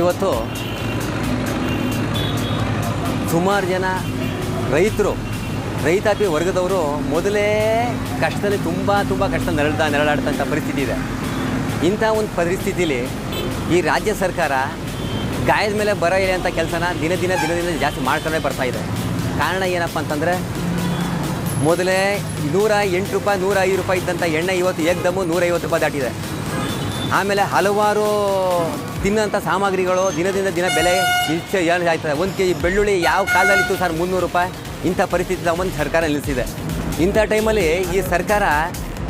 ಇವತ್ತು ಸುಮಾರು ಜನ ರೈತರು, ರೈತಾಪಿ ವರ್ಗದವರು ಮೊದಲೇ ಕಷ್ಟದಲ್ಲಿ ತುಂಬ ತುಂಬ ಕಷ್ಟ ನೆರಳ್ತಾ ನೆರಳಾಡ್ತಂಥ ಪರಿಸ್ಥಿತಿ ಇದೆ. ಇಂಥ ಒಂದು ಪರಿಸ್ಥಿತಿಲಿ ಈ ರಾಜ್ಯ ಸರ್ಕಾರ ಗಾಯದ ಮೇಲೆ ಬರ ಇದೆ ಅಂತ ಕೆಲಸನ ದಿನ ದಿನ ದಿನ ದಿನ ಜಾಸ್ತಿ ಮಾಡ್ಕೊಂಡೇ ಇದೆ. ಕಾರಣ ಏನಪ್ಪ ಅಂತಂದರೆ ಮೊದಲೇ ನೂರ ಎಂಟು ರೂಪಾಯಿ, ನೂರ ಐದು ರೂಪಾಯಿ ಇದ್ದಂಥ ಎಣ್ಣೆ ಇವತ್ತು ಏಕ್ದಮ್ಮು ನೂರೈವತ್ತು ರೂಪಾಯಿ ದಾಟಿದೆ. ಆಮೇಲೆ ಹಲವಾರು ತಿನ್ನೋಂಥ ಸಾಮಗ್ರಿಗಳು ದಿನದಿಂದ ದಿನ ಬೆಲೆ ಹೆಚ್ಚು ಏನು ಒಂದು ಕೆ ಜಿ ಬೆಳ್ಳುಳ್ಳಿ ಯಾವ ಕಾಲದಲ್ಲಿ ಇತ್ತು ಸರ್? ಮುನ್ನೂರು ರೂಪಾಯಿ. ಇಂಥ ಪರಿಸ್ಥಿತಿ ಒಂದು ಸರ್ಕಾರ ನಿಲ್ಲಿಸಿದೆ. ಇಂಥ ಟೈಮಲ್ಲಿ ಈ ಸರ್ಕಾರ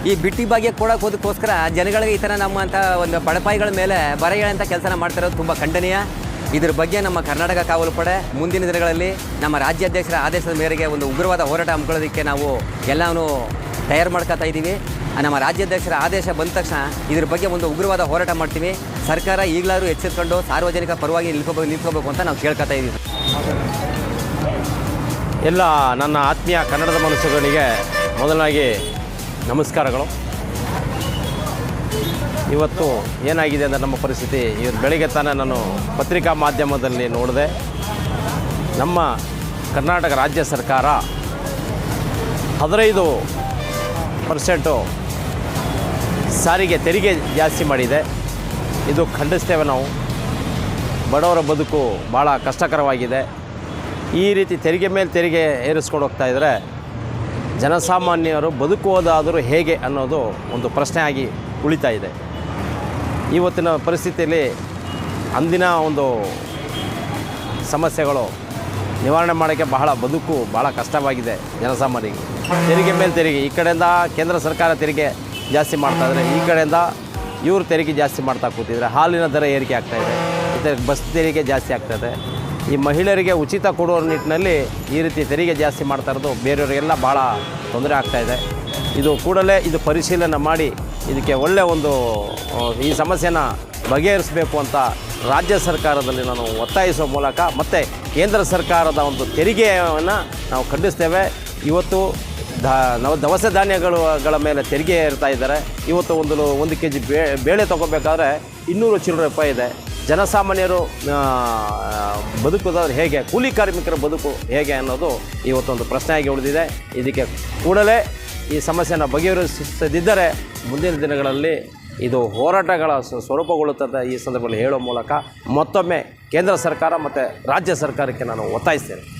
ಈ ಬಿಟ್ಟಿ ಭಾಗ್ಯ ಕೊಡೋಕೆ ಹೋದಕ್ಕೋಸ್ಕರ ಜನಗಳಿಗೆ ಈ ಥರ ನಮ್ಮಂಥ ಒಂದು ಬಡಪಾಯಿಗಳ ಮೇಲೆ ಬರ ಹೇಳೋಂಥ ಕೆಲಸನ ಮಾಡ್ತಿರೋದು ತುಂಬ ಖಂಡನೀಯ. ಇದ್ರ ಬಗ್ಗೆ ನಮ್ಮ ಕರ್ನಾಟಕ ಕಾವಲು ಪಡೆ ಮುಂದಿನ ದಿನಗಳಲ್ಲಿ ನಮ್ಮ ರಾಜ್ಯಾಧ್ಯಕ್ಷರ ಆದೇಶದ ಮೇರೆಗೆ ಒಂದು ಉಗ್ರವಾದ ಹೋರಾಟ ಹಮ್ಮಿಕೊಳ್ಳೋದಕ್ಕೆ ನಾವು ಎಲ್ಲವೂ ತಯಾರು ಮಾಡ್ಕೊತಾ ಇದ್ದೀವಿ. ನಮ್ಮ ರಾಜ್ಯಾಧ್ಯಕ್ಷರ ಆದೇಶ ಬಂದ ತಕ್ಷಣ ಇದ್ರ ಬಗ್ಗೆ ಒಂದು ಉಗ್ರವಾದ ಹೋರಾಟ ಮಾಡ್ತೀವಿ. ಸರ್ಕಾರ ಈಗಲಾದ್ರೂ ಎಚ್ಚೆತ್ಕೊಂಡು ಸಾರ್ವಜನಿಕ ಪರವಾಗಿ ನಿಲ್ಕೋಬೇಕು ನಿಲ್ಕೋಬೇಕು ಅಂತ ನಾವು ಕೇಳ್ಕೊತಾ ಇದ್ದೀವಿ ಎಲ್ಲ ನನ್ನ ಆತ್ಮೀಯ ಕನ್ನಡದ ಮನಸ್ಸುಗಳಿಗೆ ಮೊದಲಾಗಿ ನಮಸ್ಕಾರಗಳು. ಇವತ್ತು ಏನಾಗಿದೆ ಅಂದರೆ ನಮ್ಮ ಪರಿಸ್ಥಿತಿ ಇವತ್ತು ಬೆಳಗ್ಗೆ ತಾನೇ ನಾನು ಪತ್ರಿಕಾ ಮಾಧ್ಯಮದಲ್ಲಿ ನೋಡಿದೆ. ನಮ್ಮ ಕರ್ನಾಟಕ ರಾಜ್ಯ ಸರ್ಕಾರ ಹದಿನೈದು ಪರ್ಸೆಂಟು ಸಾರಿಗೆ ತೆರಿಗೆ ಜಾಸ್ತಿ ಮಾಡಿದೆ. ಇದು ಖಂಡಿಸ್ತೇವೆ ನಾವು. ಬಡವರ ಬದುಕು ಭಾಳ ಕಷ್ಟಕರವಾಗಿದೆ. ಈ ರೀತಿ ತೆರಿಗೆ ಮೇಲೆ ತೆರಿಗೆ ಏರಿಸ್ಕೊಂಡು ಹೋಗ್ತಾ ಇದ್ದರೆ ಜನಸಾಮಾನ್ಯರು ಬದುಕುವುದಾದರೂ ಹೇಗೆ ಅನ್ನೋದು ಒಂದು ಪ್ರಶ್ನೆ ಆಗಿ ಉಳಿತಾ ಇದೆ. ಇವತ್ತಿನ ಪರಿಸ್ಥಿತಿಯಲ್ಲಿ ಅಂದಿನ ಒಂದು ಸಮಸ್ಯೆಗಳು ನಿವಾರಣೆ ಮಾಡೋಕ್ಕೆ ಬಹಳ ಬದುಕು ಭಾಳ ಕಷ್ಟವಾಗಿದೆ ಜನಸಾಮಾನ್ಯರಿಗೆ. ತೆರಿಗೆ ಮೇಲೆ ತೆರಿಗೆ, ಈ ಕಡೆಯಿಂದ ಕೇಂದ್ರ ಸರ್ಕಾರ ತೆರಿಗೆ ಜಾಸ್ತಿ ಮಾಡ್ತಾಯಿದ್ರೆ ಈ ಕಡೆಯಿಂದ ಇವರು ತೆರಿಗೆ ಜಾಸ್ತಿ ಮಾಡ್ತಾ ಕೂತಿದ್ದಾರೆ. ಹಾಲಿನ ದರ ಏರಿಕೆ ಆಗ್ತಾಯಿದೆ ಮತ್ತು ಬಸ್ ತೆರಿಗೆ ಜಾಸ್ತಿ ಆಗ್ತಾಯಿದೆ ಈ ಮಹಿಳೆಯರಿಗೆ ಉಚಿತ ಕೊಡುವ ನಿಟ್ಟಿನಲ್ಲಿ ಈ ರೀತಿ ತೆರಿಗೆ ಜಾಸ್ತಿ ಮಾಡ್ತಾ ಇರೋದು ಬೇರೆಯವರಿಗೆಲ್ಲ ಭಾಳ ತೊಂದರೆ ಆಗ್ತಾಯಿದೆ ಇದು. ಕೂಡಲೇ ಇದು ಪರಿಶೀಲನೆ ಮಾಡಿ ಇದಕ್ಕೆ ಒಳ್ಳೆಯ ಒಂದು ಈ ಸಮಸ್ಯೆನ ಬಗೆಹರಿಸಬೇಕು ಅಂತ ರಾಜ್ಯ ಸರ್ಕಾರದಲ್ಲಿ ನಾನು ಒತ್ತಾಯಿಸುವ ಮೂಲಕ ಮತ್ತು ಕೇಂದ್ರ ಸರ್ಕಾರದ ಒಂದು ತೆರಿಗೆಯನ್ನು ನಾವು ಖಂಡಿಸ್ತೇವೆ. ಇವತ್ತು ದ ನವ ದವಸ ಧಾನ್ಯಗಳ ಗಳ ಮೇಲೆ ತೆರಿಗೆ ಇರ್ತಾ ಇದ್ದಾರೆ. ಇವತ್ತು ಒಂದು ಒಂದು ಕೆ ಜಿ ಬೇಳೆ ತೊಗೋಬೇಕಾದ್ರೆ ಇನ್ನೂರು ಚಿಲ್ಲರೆ ರೂಪಾಯಿ ಇದೆ. ಜನಸಾಮಾನ್ಯರು ಬದುಕೋದಾದ್ರೆ ಹೇಗೆ, ಕೂಲಿ ಕಾರ್ಮಿಕರ ಬದುಕು ಹೇಗೆ ಅನ್ನೋದು ಇವತ್ತೊಂದು ಪ್ರಶ್ನೆಯಾಗಿ ಉಳಿದಿದೆ. ಇದಕ್ಕೆ ಕೂಡಲೇ ಈ ಸಮಸ್ಯೆನ ಬಗೆಹರಿಸದಿದ್ದರೆ ಮುಂದಿನ ದಿನಗಳಲ್ಲಿ ಇದು ಹೋರಾಟಗಳ ಸ್ವ- ಸ್ವರೂಪಗೊಳ್ಳುತ್ತದೆ ಈ ಸಂದರ್ಭದಲ್ಲಿ ಹೇಳೋ ಮೂಲಕ ಮತ್ತೊಮ್ಮೆ ಕೇಂದ್ರ ಸರ್ಕಾರ ಮತ್ತು ರಾಜ್ಯ ಸರ್ಕಾರಕ್ಕೆ ನಾನು ಒತ್ತಾಯಿಸ್ತೇನೆ.